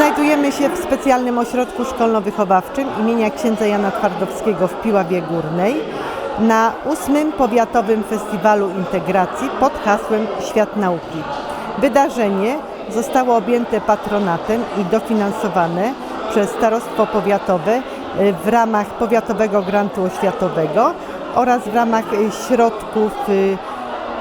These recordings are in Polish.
Znajdujemy się w specjalnym ośrodku szkolno-wychowawczym imienia księdza Jana Twardowskiego w Piławie Górnej na ósmym Powiatowym Festiwalu Integracji pod hasłem Świat Nauki. Wydarzenie zostało objęte patronatem i dofinansowane przez Starostwo Powiatowe y, w ramach Powiatowego Grantu Oświatowego oraz w ramach y, środków y,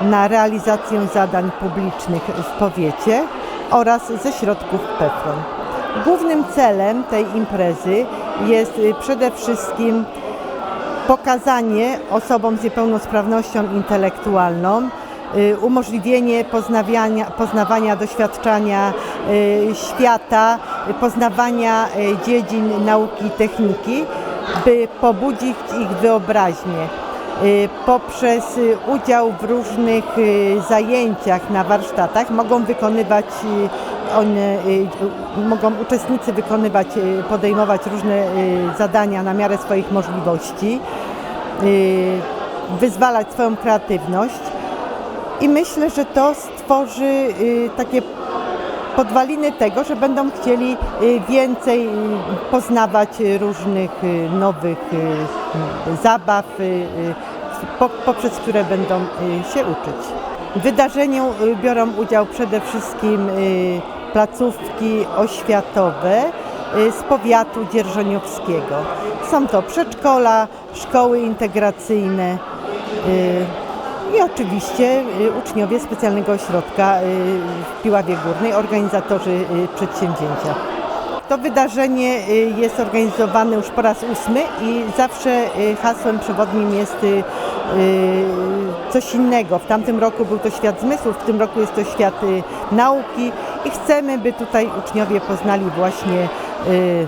na realizację zadań publicznych w powiecie oraz ze środków PEFRON. Głównym celem tej imprezy jest y, przede wszystkim pokazanie osobom z niepełnosprawnością intelektualną, y, umożliwienie poznawania, poznawania doświadczania y, świata, poznawania dziedzin nauki i techniki, by pobudzić ich wyobraźnię. Poprzez udział w różnych zajęciach na warsztatach mogą wykonywać one, y, mogą uczestnicy wykonywać, y, podejmować różne y, zadania na miarę swoich możliwości, wyzwalać swoją kreatywność i myślę, że to stworzy takie podwaliny tego, że będą chcieli więcej poznawać różnych nowych zabaw, po- poprzez które będą się uczyć. W wydarzeniu biorą udział przede wszystkim placówki oświatowe y, z powiatu dzierżoniowskiego. Są to przedszkola, szkoły integracyjne, y, i oczywiście y, uczniowie specjalnego ośrodka w Piławie Górnej, organizatorzy przedsięwzięcia. To wydarzenie jest organizowane już po raz ósmy i zawsze hasłem przewodnim jest coś innego. W tamtym roku był to świat zmysłów, w tym roku jest to świat nauki i chcemy, by tutaj uczniowie poznali właśnie y,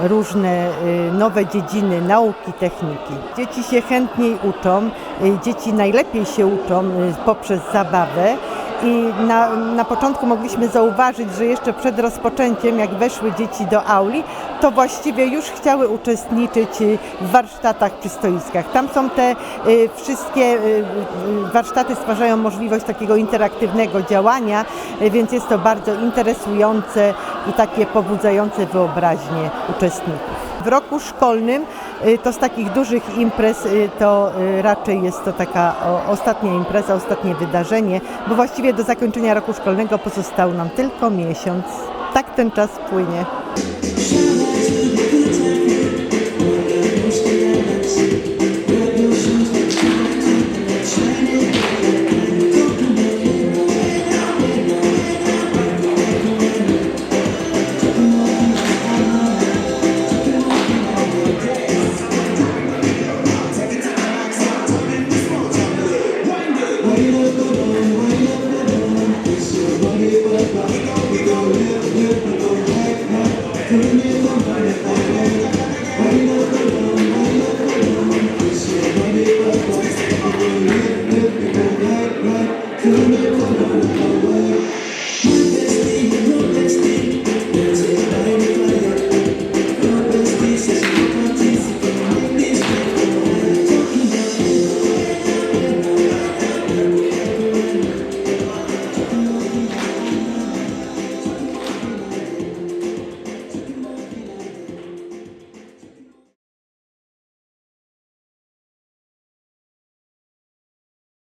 różne y, nowe dziedziny nauki, techniki. Dzieci się chętniej uczą, y, dzieci najlepiej się uczą poprzez zabawę. I na, na początku mogliśmy zauważyć, że jeszcze przed rozpoczęciem, jak weszły dzieci do auli, to właściwie już chciały uczestniczyć w warsztatach przy stoiskach. Tam są te y, wszystkie y, y, warsztaty stwarzają możliwość takiego interaktywnego działania, y, więc jest to bardzo interesujące i takie pobudzające wyobraźnię uczestników. W roku szkolnym y, to z takich dużych imprez y, to y, raczej jest to taka ostatnia impreza, ostatnie wydarzenie, bo właściwie do zakończenia roku szkolnego pozostał nam tylko miesiąc. Tak ten czas płynie. Ти мені